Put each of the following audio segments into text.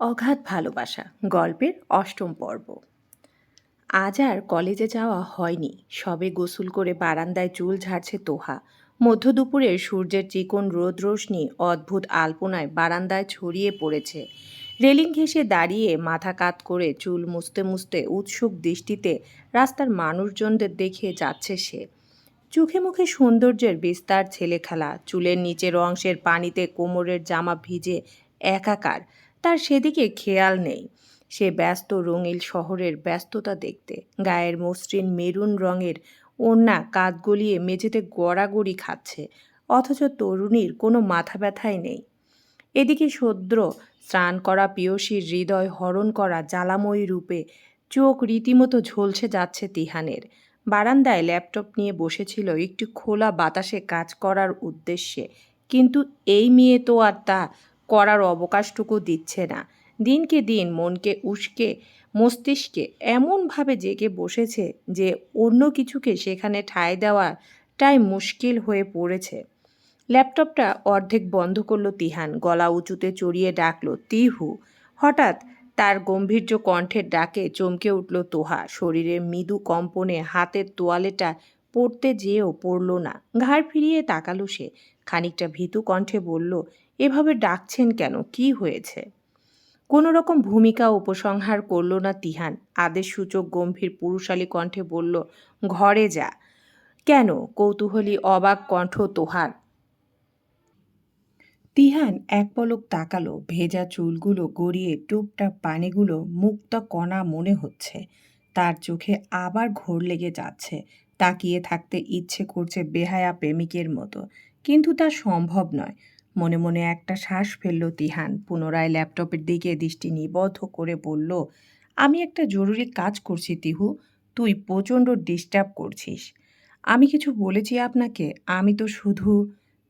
অগাধ ভালোবাসা, গল্পের অষ্টম পর্ব। আজ আর কলেজে যাওয়া হয়নি। সবে গোসল করে বারান্দায় চুল ঝাড়ছে তোহা। মধ্য দুপুরে সূর্যের চিকন রোদ রোশনি অদ্ভুত আলপনায় বারান্দায় ছড়িয়ে পড়েছে। রেলিং ঘেঁষে দাঁড়িয়ে মাথা কাত করে চুল মুছতে মুছতে উৎসুক দৃষ্টিতে রাস্তার মানুষজনদের দেখে যাচ্ছে সে। চোখে মুখে সৌন্দর্যের বিস্তার ছেলে খেলা চুলের নিচের অংশের পানিতে কোমরের জামা ভিজে একাকার। তার সেদিকে খেয়াল নেই। সে ব্যস্ত রঙিল শহরের ব্যস্ততা দেখতে। গায়ের মসৃণ মেরুন রঙের ওড়না কাঁধ গলিয়ে মেঝেতে গড়াগড়ি খাচ্ছে। অথচ তরুণীর কোনো মাথা ব্যথাই নেই। এদিকে সদ্র স্নান করা পিয়সীর হৃদয় হরণ করা জ্বালাময়ী রূপে চোখ রীতিমতো ঝলসে যাচ্ছে তিহানের। বারান্দায় ল্যাপটপ নিয়ে বসেছিল একটু খোলা বাতাসে কাজ করার উদ্দেশ্যে। কিন্তু এই মেয়ে তো আর তা করার অবকাশটুকু দিচ্ছে না। দিনকে দিন মনকে উস্কে, মস্তিষ্কে এমনভাবে জেগে বসেছে যে অন্য কিছুকে সেখানে ঠাঁই দেওয়াটাই মুশকিল হয়ে পড়েছে। ল্যাপটপটা অর্ধেক বন্ধ করল তিহান, গলা উঁচুতে চড়িয়ে ডাকলো, তিহু। হঠাৎ তার গম্ভীর্য কণ্ঠের ডাকে চমকে উঠল তোহা। শরীরে মৃদু কম্পনে হাতের তোয়ালেটা পড়তে যেয়েও পড়ল না। ঘাড় ফিরিয়ে তাকালো সে। খানিকটা ভীতু কণ্ঠে বলল, এভাবে ডাকছেন কেন? কি হয়েছে? কোনো রকম ভূমিকা উপসংহার করল না তিহান। আদেশ সূচক গম্ভীর পুরুষালী কণ্ঠে বলল, ঘরে যা। কেন? কৌতূহলী অবাক কণ্ঠ তোহার। তিহান এক পলক তাকালো, ভেজা চুলগুলো গড়িয়ে টুপটাপ পানিগুলো মুক্ত কণা মনে হচ্ছে। তার চোখে আবার ঘোর লেগে যাচ্ছে। তাকিয়ে থাকতে ইচ্ছে করছে বেহায়া প্রেমিকের মতো। কিন্তু তা সম্ভব নয়। মনে মনে একটা শ্বাস ফেলল তিহান। পুনরায় ল্যাপটপের দিকে দৃষ্টি নিবদ্ধ করে বলল, আমি একটা জরুরি কাজ করছি তিহু। তুই প্রচণ্ড ডিস্টার্ব করছিস। আমি কিছু বলেছি আপনাকে। আমি তো শুধু,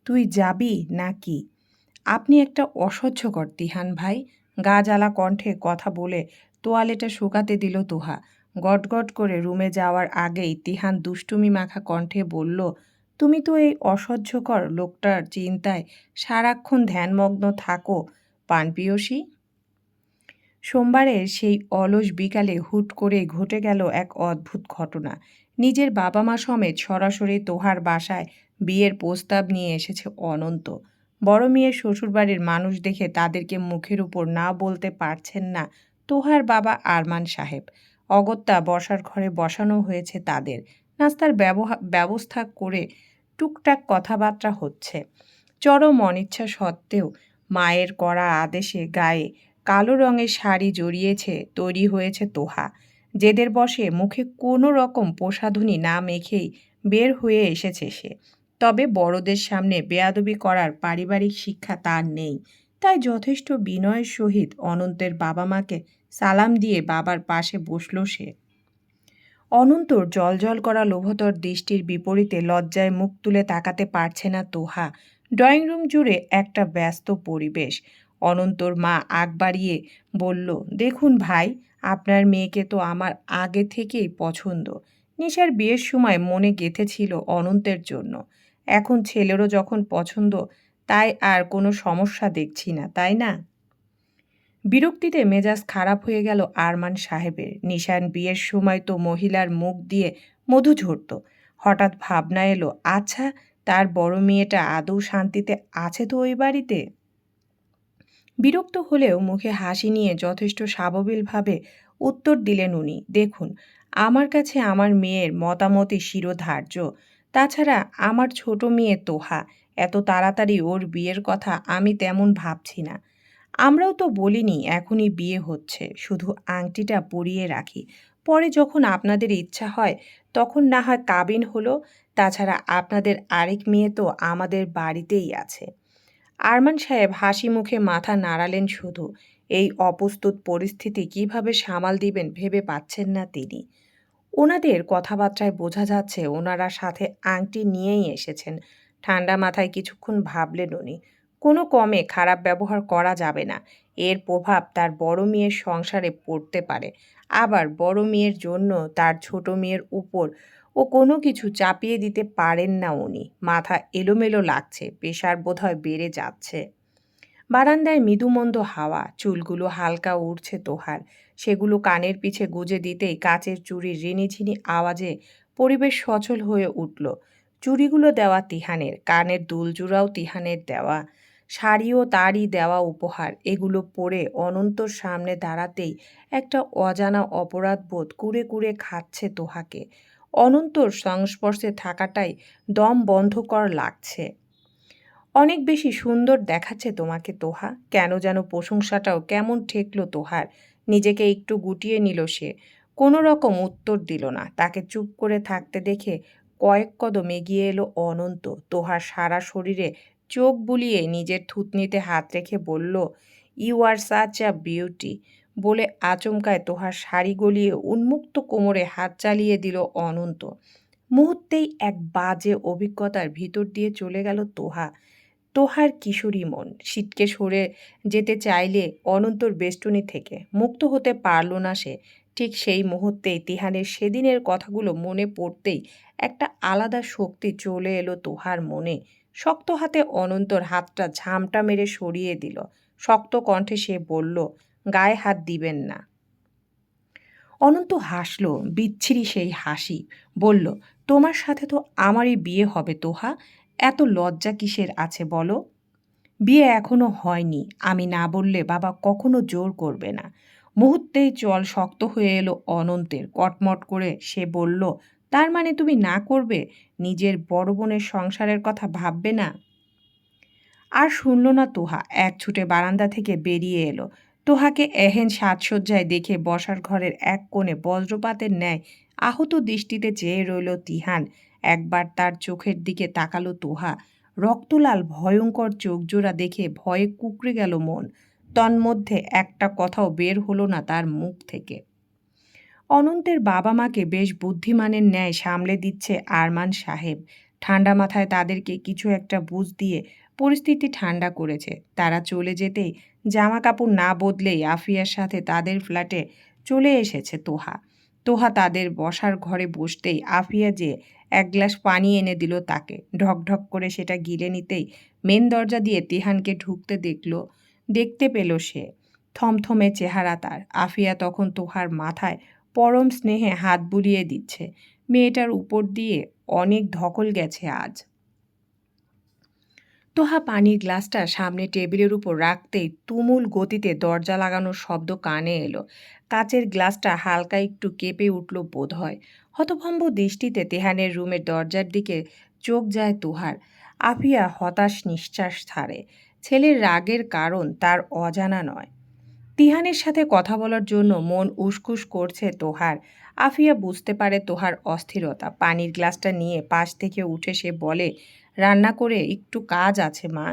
তুই যাবি নাকি? আপনি একটা অসহ্যকর তিহান ভাই। গা জ্বালা কণ্ঠে কথা বলে তোয়ালেটা শুকাতে দিল তোহা। গটগট করে রুমে যাওয়ার আগেই তিহান দুষ্টুমি মাখা কণ্ঠে বলল, তুমি তো এই অসহ্যকর লোকটার চিন্তায় সারাক্ষণ ধ্যানমগ্ন থাকো পানপিয়সী সোমবারের সেই অলস বিকালে হুট করে ঘটে গেল এক অদ্ভুত ঘটনা। নিজের বাবা মা সমেত সরাসরি তোহার বাসায় বিয়ের প্রস্তাব নিয়ে এসেছে অনন্ত। বড় মেয়ের শ্বশুরবাড়ির মানুষ দেখে তাদেরকে মুখের উপর না বলতে পারছেন না তোহার বাবা আরমান সাহেব। অগত্যা বসার ঘরে বসানো হয়েছে তাদের। নাস্তার ব্যবস্থা করে টুকটাক কথাবার্তা হচ্ছে। চরম অনিচ্ছা সত্ত্বেও মায়ের করা আদেশে গায়ে কালো রঙের শাড়ি জড়িয়েছে, তৈরি হয়েছে তোহা। যেদের বসে মুখে কোনো রকম প্রসাধনী না মেখেই বের হয়ে এসেছে সে। তবে বড়দের সামনে বেয়াদবি করার পারিবারিক শিক্ষা তার নেই। তাই যথেষ্ট বিনয়ের সহিত অনন্তের বাবা মাকে সালাম দিয়ে বাবার পাশে বসল সে। অনন্তর জলজল করা লোভতর দৃষ্টির বিপরীতে লজ্জায় মুখ তুলে তাকাতে পারছে না তোহা। ড্রয়িং রুম জুড়ে একটা ব্যস্ত পরিবেশ। অনন্তর মা আগ বাড়িয়ে বলল, দেখুন ভাই, আপনার মেয়েকে তো আমার আগে থেকেই পছন্দ। নিশার বিয়ের সময় মনে গেঁথেছিল অনন্তের জন্য। এখন ছেলেরও যখন পছন্দ, তাই আর কোনো সমস্যা দেখছি না, তাই না? বিরক্তিতে মেজাজ খারাপ হয়ে গেল আরমান সাহেবের। নিশান বিয়ের সময় তো মহিলার মুখ দিয়ে মধু ঝরত। হঠাৎ ভাবনা এলো আচ্ছা তার বড় মেয়েটা আদৌ শান্তিতে আছে তো ওই বাড়িতে? বিরক্ত হলেও মুখে হাসি নিয়ে যথেষ্ট সাবলীলভাবে উত্তর দিলেন উনি, দেখুন, আমার কাছে আমার মেয়ের মতামতই শিরোধার্য। তাছাড়া আমার ছোট মেয়ে তোহা, এত তাড়াতাড়ি ওর বিয়ের কথা আমি তেমন ভাবছি না। আমরাও তো বলিনি এখনই বিয়ে হচ্ছে, শুধু আংটিটা পরিয়ে রাখি। পরে যখন আপনাদের ইচ্ছা হয়, তখন না হয় কাবিন হলো, তাছাড়া আপনাদের আরেক মেয়ে তো আমাদের বাড়িতেই আছে। আরমান সাহেব হাসি মুখে মাথা নাড়ালেন শুধু, এই অপ্রস্তুত পরিস্থিতি কীভাবে সামাল দিবেন ভেবে পাচ্ছেন না তিনি। ওনাদের কথাবার্তায় বোঝা যাচ্ছে, ওনারা সাথে আংটি নিয়েই এসেছেন। ঠান্ডা মাথায় কিছুক্ষণ ভাবলেন উনি। কোনো কমে খারাপ ব্যবহার করা যাবে না। এর প্রভাব তার বড় মেয়ের সংসারে পড়তে পারে। আবার বড় মেয়ের জন্য তার ছোট মেয়ের উপর ও কোনো কিছু চাপিয়ে দিতে পারেন না উনি। মাথা এলোমেলো লাগছে, পেশার বোধহয় বেড়ে যাচ্ছে। বারান্দায় মৃদুমন্দ হাওয়া, চুলগুলো হালকা উড়ছে তোহার। সেগুলো কানের পিছে গুজে দিতেই কাচের চুড়ির রিনিঝিনি আওয়াজে পরিবেশ সচল হয়ে উঠল। চুড়িগুলো দেওয়া তিহানের, কানের দুলজুড়াও তিহানের দেওয়া। শাড়িও তারই দেওয়া উপহার। এগুলো পরে অনন্তর সামনে দাঁড়াতেই একটা অজানা অপরাধ বোধ কুড়ে কুড়ে খাচ্ছে তোহাকে। অনন্তর সংস্পর্শে থাকাটাই দম বন্ধকর লাগছে। অনেক বেশি সুন্দর দেখাচ্ছে তোমাকে তোহা। কেন যেন প্রশংসাটাও কেমন ঠেকলো তোহার। নিজেকে একটু গুটিয়ে নিল সে। কোনো রকম উত্তর দিল না। তাকে চুপ করে থাকতে দেখে কয়েক কদম এগিয়ে এলো অনন্ত। তোহার সারা শরীরে চোখ বুলিয়ে নিজের থুতনিতে হাত রেখে বলল you are such a beauty বলে আচমকায় তোহার শাড়ি গলিয়ে উন্মুক্ত কোমরে হাত চালিয়ে দিল অনন্ত। মুহূর্তেই এক বাজে অভিজ্ঞতার ভিতর দিয়ে চলে গেল তোহা। তোহার কিশোরী মন শীতকে সরে যেতে চাইলে অনন্তর বেষ্টনী থেকে মুক্ত হতে পারল না সে। ঠিক সেই মুহূর্তেই তিহানের সেদিনের কথাগুলো মনে পড়তেই একটা আলাদা শক্তি চলে এলো তোহার মনে। শক্ত হাতে অনন্তর হাতটা ঝামটা মেরে সরিয়ে দিল। শক্ত কণ্ঠে সে বলল, গায়ে হাত দিবেন না। অনন্ত হাসল, বিচ্ছিরি সেই হাসি। বলল, তোমার সাথে তো আমারই বিয়ে হবে তোহা, এত লজ্জা কিসের আছে বলো? বিয়ে এখনও হয়নি, আমি না বললে বাবা কখনো জোর করবে না। মুহূর্তেই চল শক্ত হয়ে এলো অনন্তের। কটমট করে সে বলল তার মানে তুমি না করবে? নিজের বড় বোনের সংসারের কথা ভাববে না? আর শুনল না তোহা। এক ছুটে বারান্দা থেকে বেরিয়ে এলো। তোহাকে এহেন সাজসজ্জায় দেখে বসার ঘরের এক কোণে বজ্রপাতের ন্যায় আহত দৃষ্টিতে চেয়ে রইল তিহান। একবার তার চোখের দিকে তাকালো তোহা। রক্তলাল, ভয়ঙ্কর চোখজোড়া দেখে ভয়ে কুকড়ে গেল মন। তন্মধ্যে একটা কথাও বের হলো না তার মুখ থেকে। অনন্তের বাবা মাকে বেশ বুদ্ধিমানের ন্যায় সামলে দিচ্ছে আরমান সাহেব। ঠান্ডা মাথায় তাদেরকে কিছু একটা বুঝ দিয়ে পরিস্থিতি ঠান্ডা করেছে। তারা চলে যেতেই জামা কাপড় না বদলেই আফিয়ার সাথে তাদের ফ্ল্যাটে চলে এসেছে তোহা। তোহা তাদের বসার ঘরে বসতেই আফিয়া যে এক গ্লাস পানি এনে দিল তাকে। ঢকঢক করে সেটা গিলে নিতেই মেন দরজা দিয়ে তিহানকে ঢুকতে দেখল, দেখতে পেল সে। থমথমে চেহারা তার। আফিয়া তখন তোহার মাথায় পরম স্নেহে হাত বুলিয়ে দিচ্ছে। মেয়েটার উপর দিয়ে অনেক ধকল গেছে আজ। তোহা পানির গ্লাসটা সামনে টেবিলের উপর রাখতেই তুমুল গতিতে দরজা লাগানোর শব্দ কানে এলো। কাচের গ্লাসটা হালকা একটু কেঁপে উঠল বোধ হয় হতভম্ব দৃষ্টিতে তেহানের রুমের দরজার দিকে চোখ যায় তোহার। আফিয়া হতাশ নিঃশ্বাস ছাড়ে। ছেলের রাগের কারণ তার অজানা নয়। তিহানের সাথে কথা বলার জন্য মন উসকুস করছে তোহার। আফিয়া বুঝতে পারে তোহার অস্থিরতা। পানির গ্লাসটা নিয়ে পাশ থেকে উঠে সে বলে, রান্না করে একটু কাজ আছে মা,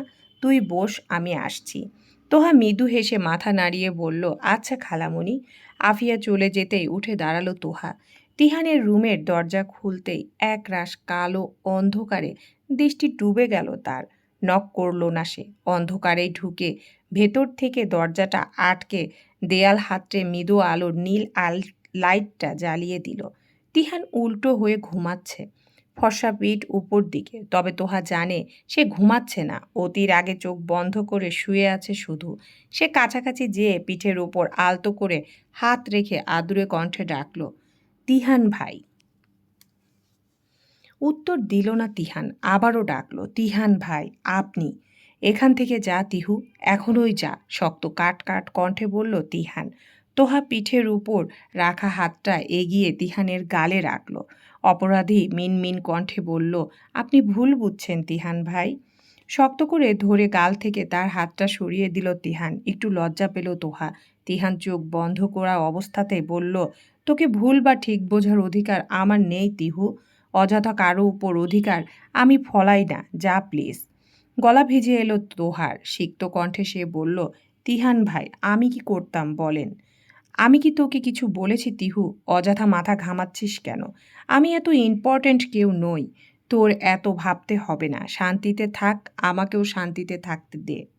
তুই বস, আমি আসছি। তোহা মৃদু হেসে মাথা নাড়িয়ে বলল আচ্ছা খালামণি আফিয়া চলে যেতেই উঠে দাঁড়াল তোহা। তিহানের রুমের দরজা খুলতেই এক রাস কালো অন্ধকারে দৃষ্টি ডুবে গেল তার। নক করল না সে। অন্ধকারেই ঢুকে ভেতর থেকে দরজাটা আটকে দেয়াল হাতড়ে মৃদু আলোর নীল আল, লাইটটা জ্বালিয়ে দিল। তিহান উল্টো হয়ে ঘুমাচ্ছে। ফর্সা পিঠ উপর দিকে। তবে তোহা জানে সে ঘুমাচ্ছে না। অতির আগে চোখ বন্ধ করে শুয়ে আছে শুধু। সে কাছাকাছি যেয়ে পিঠের ওপর আলতো করে হাত রেখে আদুরে কণ্ঠে ডাকল, তিহান ভাই। উত্তর দিল না তিহান। আবারও ডাকল, তিহান ভাই, আপনি এখান থেকে যা, তিহু, এখনই যা। শক্ত কাট কাট কণ্ঠে বলল, তিহান। তোহা পিঠের উপর রাখা হাতটা এগিয়ে তিহানের গালে রাখল। অপরাধী মিনমিন কণ্ঠে বলল, আপনি ভুল বুঝছেন তিহান ভাই। শক্ত করে ধরে গাল থেকে তার হাতটা সরিয়ে দিল তিহান। একটু লজ্জা পেল তোহা। তিহান চোখ বন্ধ করা অবস্থাতে বলল, তোকে ভুল বা ঠিক বোঝার অধিকার আমার নেই, তিহু। অযথা কারও উপর অধিকার আমি ফলাই না। যা, প্লিজ। গলা ভিজে এলো তোহার। সিক্ত কণ্ঠে সে বলল, তিহান ভাই, আমি কি করতাম বলেন? আমি কি তোকে কিছু বলেছি তিহু? অযথা মাথা ঘামাচ্ছিস কেন? আমি এত ইম্পর্ট্যান্ট কেউ নই। তোর এত ভাবতে হবে না। শান্তিতে থাক, আমাকেও শান্তিতে থাকতে দে।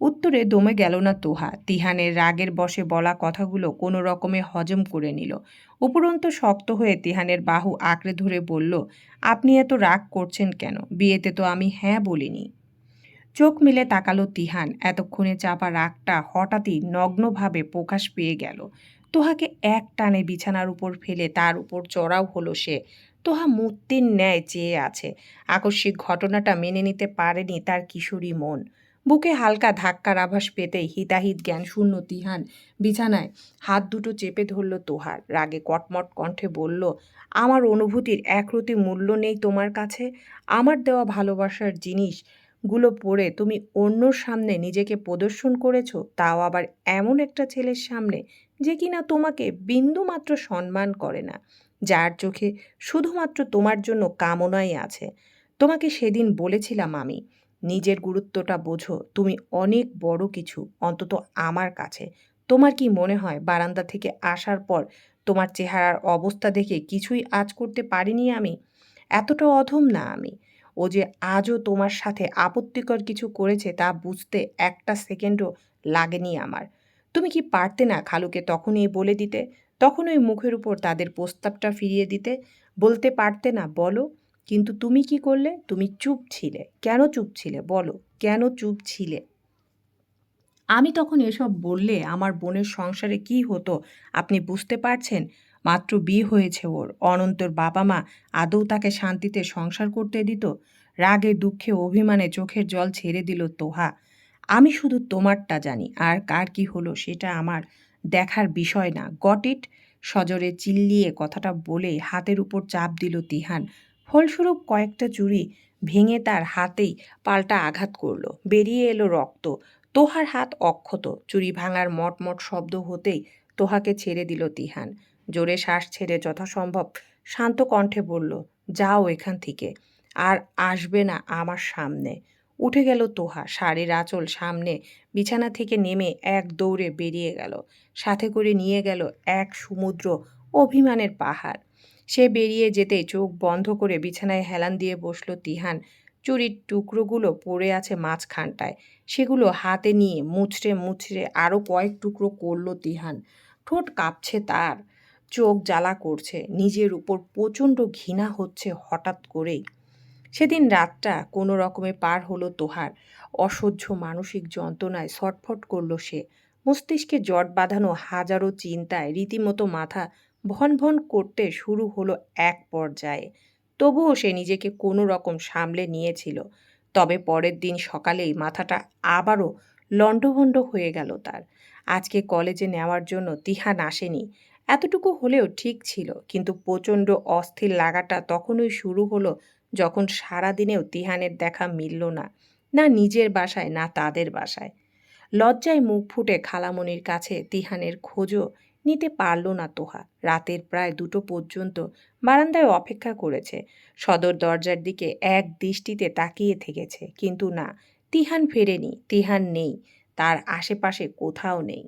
উত্তরে দমে গেল না তোহা। তিহানের রাগের বসে বলা কথাগুলো কোনো রকমে হজম করে নিল। উপরন্ত শক্ত হয়ে তিহানের বাহু আঁকড়ে ধরে বলল, আপনি এত রাগ করছেন কেন? বিয়েতে তো আমি হ্যাঁ বলিনি। চোখ মেলে তাকালো তিহান। এতক্ষণে চাপা রাগটা হঠাৎই নগ্নভাবে প্রকাশ পেয়ে গেল। তোহাকে এক টানে বিছানার উপর ফেলে তার উপর চড়াও হলো সে। তোহা মূর্তির ন্যায় চেয়ে আছে। আকস্মিক ঘটনাটা মেনে নিতে পারেনি তার কিশোরী মন। বুকে হালকা ধাক্কার আভাস পেতেই হিতাহিত জ্ঞানশূন্য তিহান বিছানায় হাত দুটো চেপে ধরল তোহার। রাগে কটমট কণ্ঠে বলল, আমার অনুভূতির একরতি মূল্য নেই তোমার কাছে। আমার দেওয়া ভালোবাসার জিনিসগুলো পড়ে তুমি অন্যর সামনে নিজেকে প্রদর্শন করেছ, তাও আবার এমন একটা ছেলের সামনে যে কিনা তোমাকে বিন্দুমাত্র সম্মান করে না, যার চোখে শুধুমাত্র তোমার জন্য কামনাই আছে। তোমাকে সেদিন বলেছিলাম আমি। নিজের গুরুত্বটা বোঝো। তুমি অনেক বড় কিছু, অন্তত আমার কাছে। তোমার কি মনে হয়, বারান্দা থেকে আসার পর তোমার চেহারার অবস্থা দেখে কিছুই আজ করতে পারিনি আমি? এতটা অধম না আমি। ও যে আজও তোমার সাথে আপত্তিকর কিছু করেছে তা বুঝতে একটা সেকেন্ডও লাগেনি আমার। তুমি কি পারতে না খালুকে তখনই বলে দিতে? তখন ওই মুখের উপর তাদের প্রস্তাবটা ফিরিয়ে দিতে? বলতে পারতে না, বলো। কিন্তু তুমি কি করলে? তুমি চুপ ছিলে। কেন চুপ ছিলে? বলো। কেন চুপ ছিলে? আমি তখন এসব বললে আমার বোনের সংসারে কি হতো আপনি বুঝতে পারছেন? মাত্র বিয়ে হয়েছে ওর। অনন্তর বাবা মা আদৌ তাকে শান্তিতে সংসার করতে দিত? রাগে, দুঃখে, অভিমানে চোখের জল ছেড়ে দিল তোহা। আমি শুধু তোমারটা জানি, আর কার কি হলো সেটা আমার দেখার বিষয় না। গট ইট, সজরে চিল্লিয়ে কথাটা বলে হাতের উপর চাপ দিল তিহান। ফলস্বরূপ কয়েকটা চুড়ি ভেঙে তার হাতেই পাল্টা আঘাত করল। বেরিয়ে এলো রক্ত। তোহার হাত অক্ষত। চুরি ভাঙার মটমট শব্দ হতেই তোহাকে ছেড়ে দিল তিহান। জোরে শ্বাস ছেড়ে যথাসম্ভব শান্ত কণ্ঠে বলল, যাও এখান থেকে। আর আসবে না আমার সামনে। উঠে গেল তোহা। শাড়ির আঁচল সামনে বিছানা থেকে নেমে এক দৌড়ে বেরিয়ে গেল। সাথে করে নিয়ে গেল এক সমুদ্র অভিমানের পাহাড়। সে বেরিয়ে যেতে চোখ বন্ধ করে বিছানায় হেলান দিয়ে বসল তিহান। চুরির টুকরোগুলো পড়ে আছে মাঝখানটায়। সেগুলো হাতে নিয়ে মুচড়ে মুচড়ে আরও কয়েক টুকরো করল তিহান। ঠোঁট কাঁপছে তার। চোখ জ্বালা করছে। নিজের উপর প্রচণ্ড ঘৃণা হচ্ছে হঠাৎ করেই। সেদিন রাতটা কোনো রকমে পার হলো তোহার। অসহ্য মানসিক যন্ত্রণায় ছটফট করল সে। মস্তিষ্কে জট বাঁধানো হাজারো চিন্তায় রীতিমতো মাথা ভন ভন করতে শুরু হলো এক পর্যায়ে। তবুও সে নিজেকে কোনো রকম সামলে নিয়েছিল। তবে পরের দিন সকালেই মাথাটা আবারও লণ্ডভণ্ড হয়ে গেল তার। আজকে কলেজে নেওয়ার জন্য তিহান আসেনি। এতটুকু হলেও ঠিক ছিল, কিন্তু প্রচণ্ড অস্থির লাগাটা তখনই শুরু হলো যখন সারাদিনেও তিহানের দেখা মিলল না না নিজের বাসায়, না তাদের বাসায়। লজ্জায় মুখ ফুটে খালামণির কাছে তিহানের খোঁজও নিতে পারল না তোহা। রাতের প্রায় দুটো পর্যন্ত বারান্দায় অপেক্ষা করেছে। সদর দরজার দিকে এক দৃষ্টিতে তাকিয়ে থেকেছে। কিন্তু না, তিহান ফেরেনি, তিহান নেই, তার আশেপাশে কোথাও নেই।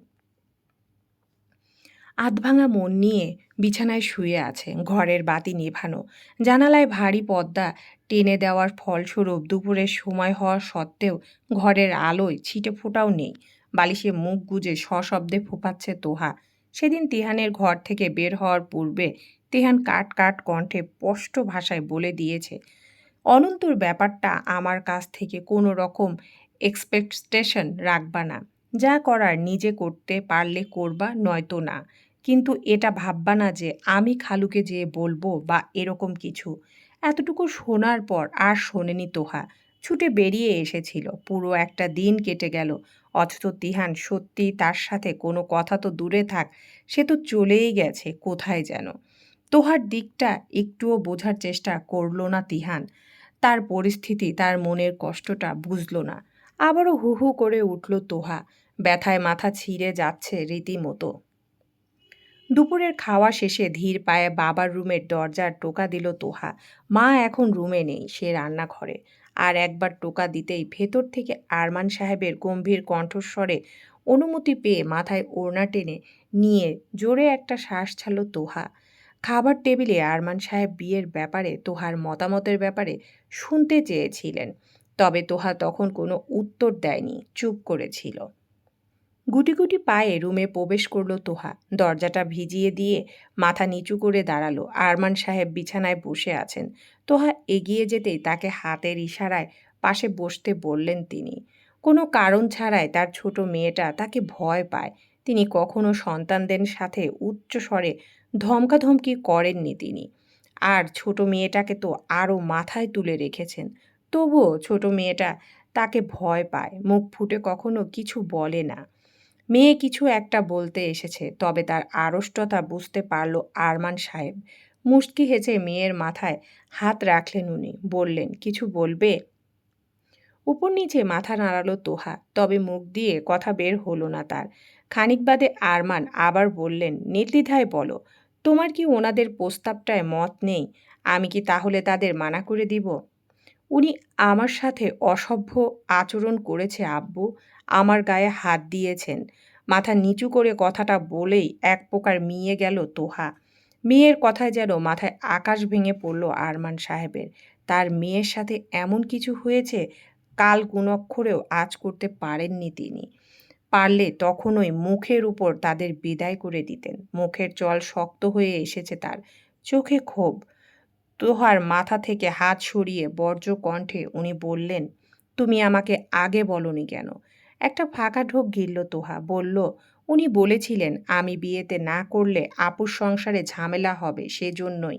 আধভাঙা মন নিয়ে বিছানায় শুয়ে আছে, ঘরের বাতি নেভানো। জানালায় ভারী পর্দা টেনে দেওয়ার ফলস্বরূপ দুপুরের সময় হওয়া সত্ত্বেও ঘরের আলোয় ছিটে ফোটাও নেই। বালিশে মুখ গুজে সশব্দে ফোপাচ্ছে তোহা। সেদিন তিহানের ঘর থেকে বের হওয়ার পূর্বে তিহান কাট কাট কণ্ঠে স্পষ্ট ভাষায় বলে দিয়েছে, অনন্তর ব্যাপারটা আমার কাছ থেকে কোনো রকম এক্সপেকটেশন রাখবা না। যা করার নিজে করতে পারলে করবা, নয়তো না। কিন্তু এটা ভাববা না যে আমি খালুকে যেয়ে বলব বা এরকম কিছু। এতটুকু শোনার পর আর শোনেনি তোহা। ছুটে বেরিয়ে এসেছিল। পুরো একটা দিন কেটে গেল। অথচ তিহান সত্যি তার সাথে কোনো কথা তো দূরে থাক, সে তো চলেই গেছে, কোথায় যেন। তোহার দিকটা একটুও বোঝার চেষ্টা করল না তিহান। তার পরিস্থিতি, তার মনের কষ্টটা বুঝল না। আবারও হু হু করে উঠল তোহা। ব্যথায় মাথা ছিঁড়ে যাচ্ছে রীতিমতো। দুপুরের খাওয়া শেষে ধীর পায়ে বাবার রুমের দরজার টোকা দিল তোহা। মা এখন রুমে নেই, সে রান্নাঘরে। আর একবার টোকা দিতেই ভেতর থেকে আরমান সাহেবের গম্ভীর কণ্ঠস্বরে অনুমতি পেয়ে মাথায় ওড়না টেনে নিয়ে জোরে একটা শ্বাস ছাড়ল তোহা। খাবার টেবিলে আরমান সাহেব বিয়ের ব্যাপারে, তোহার মতামতের ব্যাপারে শুনতে চেয়েছিলেন। তবে তোহা তখন কোনো উত্তর দেয়নি, চুপ করেছিল গুটি গুটি পায়ে রুমে প্রবেশ করল তোহা। দরজাটা ভিজিয়ে দিয়ে মাথা নিচু করে দাঁড়াল। আরমান সাহেব বিছানায় বসে আছেন। তোহা এগিয়ে যেতেই তাকে হাতের ইশারায় পাশে বসতে বললেন তিনি। কোনো কারণ ছাড়াই তার ছোট মেয়েটা তাকে ভয় পায়। তিনি কখনো সন্তানদের সাথে উচ্চ স্বরে ধমকাধমকি করেননি তিনি। আর ছোট মেয়েটাকে তো আরও মাথায় তুলে রেখেছেন। তবুও ছোট মেয়েটা তাকে ভয় পায়। মুখ ফুটে কখনো কিছু বলে না। মেয়ে কিছু একটা বলতে এসেছে, তবে তার আড়ষ্টতা বুঝতে পারল আরমান সাহেব। মুশকি হেঁচে মেয়ের মাথায় হাত রাখলেন উনি, বললেন, কিছু বলবে? উপর নিচে মাথা নাড়ালো তোহা, তবে মুখ দিয়ে কথা বের হলো না তার। খানিক বাদে আরমান আবার বললেন, নির্দ্বিধায় বলো, তোমার কি ওনাদের প্রস্তাবটায় মত নেই? আমি কি তাহলে তাদের মানা করে দিব? উনি আমার সাথে অসভ্য আচরণ করেছে, আব্বু। আমার গায়ে হাত দিয়েছেন। মাথা নিচু করে কথাটা বলেই এক প্রকার মিয়ে গেল তোহা। মেয়ের কথায় যেন মাথায় আকাশ ভেঙে পড়ল আরমান সাহেবের। তার মেয়ের সাথে এমন কিছু হয়েছে, কাল গুণক্ষরেও আজ করতে পারেননি তিনি। পারলে তখনই মুখের উপর তাদের বিদায় করে দিতেন। মুখের জল শক্ত হয়ে এসেছে তার। চোখে ক্ষোভ। তোহার মাথা থেকে হাত সরিয়ে বর্জ্য কণ্ঠে উনি বললেন, তুমি আমাকে আগে বলনি কেন? একটা ফাঁকা ঢোক গিলল তোহা, বলল, উনি বলেছিলেন আমি বিয়েতে না করলে আপুর সংসারে ঝামেলা হবে সেজন্যই।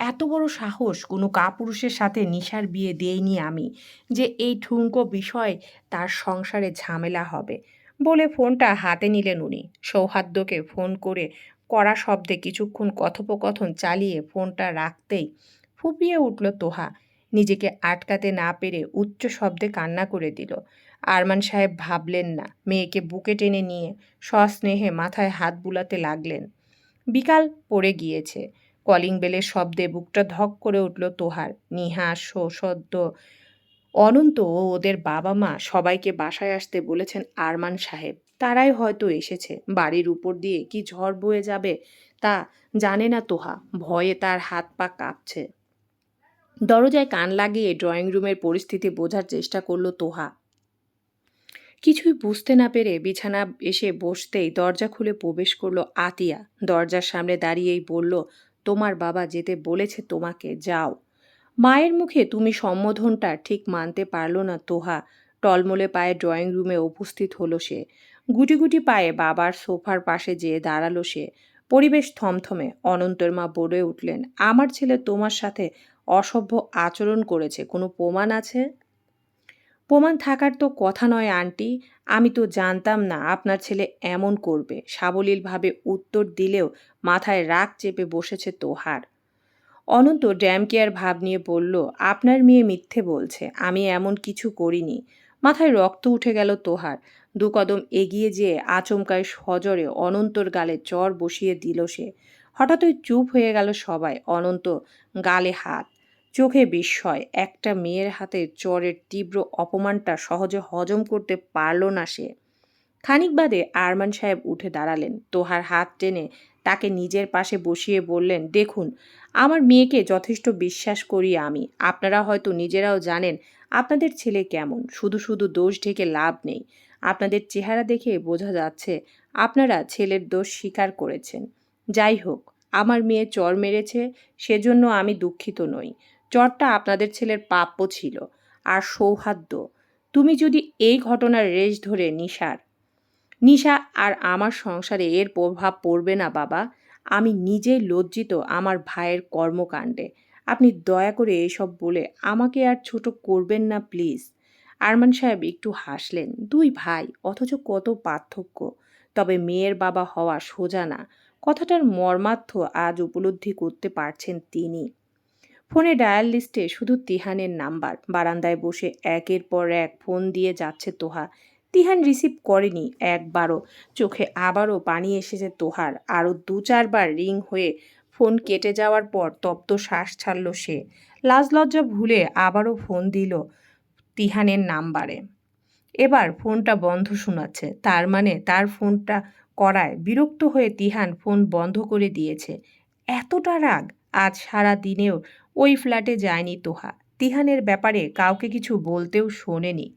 এত বড় সাহস কোনো কাপুরুষের সাথে নিশার বিয়ে দেইনি আমি যে এই ঠুনকো বিষয় তার সংসারে ঝামেলা হবে। বলে ফোনটা হাতে নিলেন উনি। সৌহার্দ্যকে ফোন করে কড়া শব্দে কিছুক্ষণ কথোপকথন চালিয়ে ফোনটা রাখতেই ফুপিয়ে উঠল তোহা। নিজেকে আটকাতে না পেরে উচ্চ শব্দে কান্না করে দিল। আরমান সাহেব ভাবলেন না। মেয়েকে বুকে টেনে নিয়ে সস্নেহে মাথায় হাত বুলাতে লাগলেন। বিকাল পড়ে গিয়েছে। কলিং বেলের শব্দে বুকটা ধক করে উঠল তোহার। নিহা সদ্য অনন্ত ও ওদের বাবা মা সবাইকে বাসায় আসতে বলেছেন আরমান সাহেব। তারাই হয়তো এসেছে। বাড়ির উপর দিয়ে কি ঝড় বয়ে যাবে তা জানে না তোহা। ভয়ে তার হাত পা কাঁপছে। দরজায় কান লাগিয়ে ড্রয়িং রুমের পরিস্থিতি বোঝার চেষ্টা করল তোহা। কিছুই বুঝতে না পেরে বিছানা এসে বসতেই দরজা খুলে প্রবেশ করল আতিয়া। দরজার সামনে দাঁড়িয়েই বলল, তোমার বাবা যেতে বলেছে তোমাকে, যাও। মায়ের মুখে তুমি সম্বোধনটা ঠিক মানতে পারল না তোহা। টলমলে পায়ে ড্রয়িং রুমে উপস্থিত হলো সে। গুটি গুটি পায়ে বাবার সোফার পাশে যেয়ে দাঁড়াল সে। পরিবেশ থমথমে অনন্তর মা বলে উঠলেন, আমার ছেলে তোমার সাথে অসভ্য আচরণ করেছে, কোনো প্রমাণ আছে? প্রমাণ থাকার তো কথা নয়, আন্টি। আমি তো জানতাম না আপনার ছেলে এমন করবে। সাবলীলভাবে উত্তর দিলেও মাথায় রাগ চেপে বসেছে তোহার। অনন্ত ড্যাম কেয়ার ভাব নিয়ে বলল, আপনার মেয়ে মিথ্যে বলছে, আমি এমন কিছু করিনি। মাথায় রক্ত উঠে গেল তোহার। দু কদম এগিয়ে যেয়ে আচমকায় সজরে অনন্তর গালে চর বসিয়ে দিল সে। হঠাৎই চুপ হয়ে গেল সবাই। অনন্ত গালে হাত চোখে বিস্ময়। একটা মেয়ের হাতে চরের তীব্র অপমানটা সহজে হজম করতে পারল না সে। খানিক বাদে আরমান সাহেব উঠে দাঁড়ালেন। তোহার হাত টেনে তাকে নিজের পাশে বসিয়ে বললেন, দেখুন, আমার মেয়েকে যথেষ্ট বিশ্বাস করি আমি। আপনারা হয়তো নিজেরাও জানেন আপনাদের ছেলে কেমন। শুধু শুধু দোষ ঢেকে লাভ নেই। আপনাদের চেহারা দেখে বোঝা যাচ্ছে আপনারা ছেলের দোষ স্বীকার করেছেন। যাই হোক, আমার মেয়ে চর মেরেছে, সেজন্য আমি দুঃখিত নই। চরটা আপনাদের ছেলের প্রাপ্য ছিল। আর সৌহার্দ্য, তুমি যদি এই ঘটনার রেশ ধরে নিশার, নিশা আর আমার সংসারে এর প্রভাব পড়বে না বাবা। আমি নিজেই লজ্জিত আমার ভাইয়ের কর্মকাণ্ডে। আপনি দয়া করে এসব বলে আমাকে আর ছোট করবেন না প্লিজ। আরমান সাহেব একটু হাসলেন, দুই ভাই, অথচ কত পার্থক্য। তবে মেয়ের বাবা হওয়া সোজা না, কথাটার মর্মার্থ আজ উপলব্ধি করতে পারছেন তিনি। ফোনে ডায়াল লিস্টে শুধু তিহানের নাম্বার। বারান্দায় বসে একের পর এক ফোন দিয়ে যাচ্ছে তোহা। তিহান রিসিভ করেনি একবারও। চোখে আবারও পানি এসেছে তোহার। আরও দু চারবার রিং হয়ে ফোন কেটে যাওয়ার পর তপ্ত শ্বাস ছাড়ল সে। লাজ লজ্জা ভুলে আবারও ফোন দিল তিহানের নাম্বারে। এবার ফোনটা বন্ধ শোনাচ্ছে। তার মানে তার ফোনটা করায় বিরক্ত হয়ে তিহান ফোন বন্ধ করে দিয়েছে। এতটা রাগ! আজ সারা দিনেও ওই ফ্ল্যাটে যায়নি তোহা। তিহানের ব্যাপারে কাউকে কিছু বলতেও শোনেনি।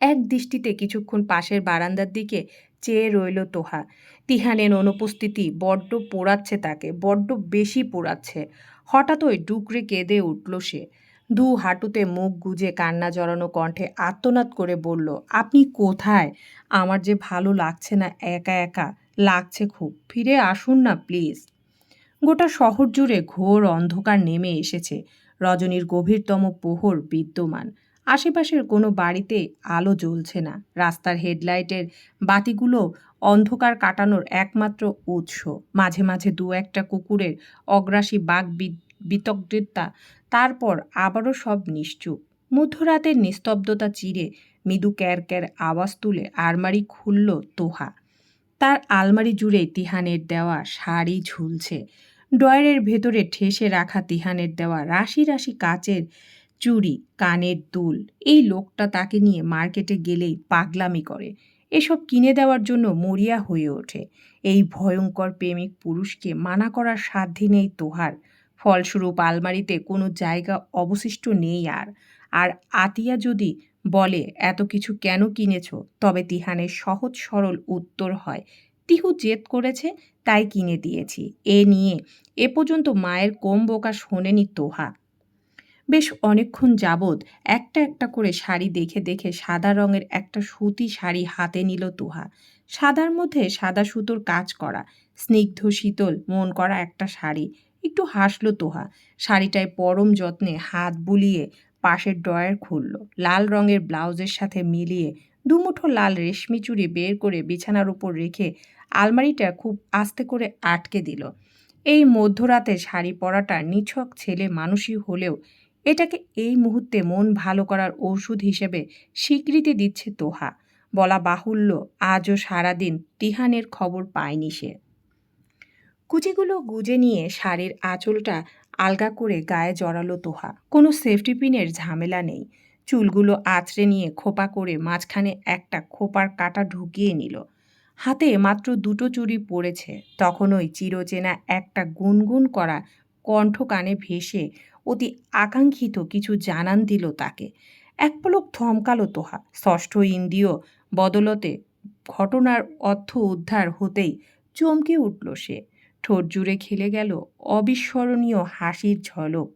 এক দৃষ্টিতে কিছুক্ষণ পাশের বারান্দার দিকে চেয়ে রইল তোহা। তিহানের অনুপস্থিতি বড্ড পোড়াচ্ছে তাকে, বড্ড বেশি পোড়াচ্ছে। হঠাৎই ডুকরে কেঁদে উঠল সে। দু হাঁটুতে মুখ গুজে কান্না জড়ানো কণ্ঠে আর্তনাদ করে বলল, আপনি কোথায়? আমার যে ভালো লাগছে না, একা একা লাগছে খুব। ফিরে আসুন না, প্লিজ। গোটা শহর জুড়ে ঘোর অন্ধকার নেমে এসেছে। রজনীর গভীরতম প্রহর বিদ্যমান। আশেপাশের কোনো বাড়িতে আলো জ্বলছে না। রাস্তার হেডলাইটের বাতিগুলো অন্ধকার কাটানোর একমাত্র উৎস। মাঝে মাঝে দু একটা কুকুরের অগ্রাসী বাঘ বিতগ্ধতা, তারপর আবারও সব নিশ্চুপ। মধ্যরাতের নিস্তব্ধতা চিরে মৃদু ক্যার ক্যার আওয়াজ তুলে আলমারি খুলল তোহা। তার আলমারি জুড়ে তিহানের দেওয়া শাড়ি ঝুলছে। ড্রয়ারের ভেতরে ঠেসে রাখা তিহানের দেওয়া রাশি রাশি কাচের চুড়ি, কানের দুল। এই লোকটা তাকে নিয়ে মার্কেটে গেলেই পাগলামি করে। এসব কিনে দেওয়ার জন্য মরিয়া হয়ে ওঠে। এই ভয়ঙ্কর প্রেমিক পুরুষকে মানা করার সাধ্যি নেই তোহার। ফলস্বরূপ আলমারিতে কোনো জায়গা অবশিষ্ট নেই আর। আর আতিয়া যদি বলে, এত কিছু কেন কিনেছ? তবে তিহানের সহজ সরল উত্তর হয় তিহু জেদ করেছে, তাই কিনে দিয়েছি। এ নিয়ে এ পর্যন্ত মায়ের কম বোকা শোনেনি তোহা। বেশ অনেকক্ষণ যাবৎ একটা একটা করে শাড়ি দেখে দেখে সাদা রঙের একটা সুতি শাড়ি হাতে নিল তোহা। সাদার মধ্যে সাদা সুতোর কাজ করা, স্নিগ্ধ শীতল মন করা একটা শাড়ি। একটু হাসলো তোহা। শাড়িটায় পরম যত্নে হাত বুলিয়ে পাশের ড্রয়ার খুলল। লাল রঙের ব্লাউজের সাথে মিলিয়ে দুমুঠো লাল রেশমি চুড়ি বের করে বিছানার উপর রেখে আলমারিটা খুব আস্তে করে আটকে দিল। এই মধ্যরাতে শাড়ি পরাটা নিছক ছেলে মানুষই হলেও এটাকে এই মুহূর্তে মন ভালো করার ঔষধ হিসেবে স্বীকৃতি দিচ্ছে তোহা। বলা বাহুল্য আজও সারাদিন তিহানের খবর পায়নি সে। কুচিগুলো গুজে নিয়ে শাড়ির আঁচলটা আলগা করে গায়ে জড়ালো তোহা। কোনো সেফটি পিনের ঝামেলা নেই। চুলগুলো আঁচড়ে নিয়ে খোপা করে মাঝখানে একটা খোপার কাটা ঢুকিয়ে নিল। হাতে মাত্র দুটো চুড়ি পড়েছে। তখন ওই চিরচেনা একটা গুনগুন করা কণ্ঠ কানে ভেসে অতি আকাঙ্ক্ষিত কিছু জানান দিল তাকে। এক পলক থমকালো তোহা। ষষ্ঠ ইন্দ্রিয় বদলতে ঘটনার অর্থ উদ্ধার হতেই চমকে উঠল সে। ঠোঁট জুড়ে খেলে গেল অবিস্মরণীয় হাসির ঝলক।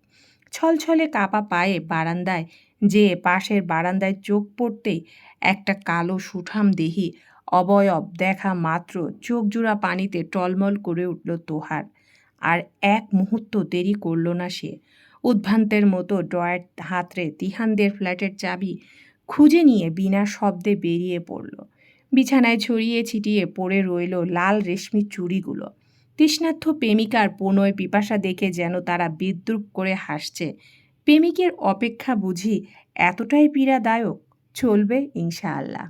ছলছলে কাপা পায়ে বারান্দায় যে পাশের বারান্দায় চোখ পড়তেই একটা কালো সুঠাম দেহি অবয়ব দেখা মাত্র চোখ জোড়া পানিতে টলমল করে উঠল তোহার। আর এক মুহূর্ত দেরি করল না সে। উদ্ভ্রান্তের মতো ড্রয়ার হাতরে তিহানদের ফ্ল্যাটের চাবি খুঁজে নিয়ে বিনা শব্দে বেরিয়ে পড়ল। বিছানায় ছড়িয়ে ছিটিয়ে পড়ে রইল লাল রেশমি চুড়িগুলো। তৃষ্ণার্থ প্রেমিকার প্রণয় পিপাসা দেখে যেন তারা বিদ্রুপ করে হাসছে। প্রেমিকের অপেক্ষা বুঝি এতটাই পীড়াদায়ক চলবে ইনশাআল্লাহ।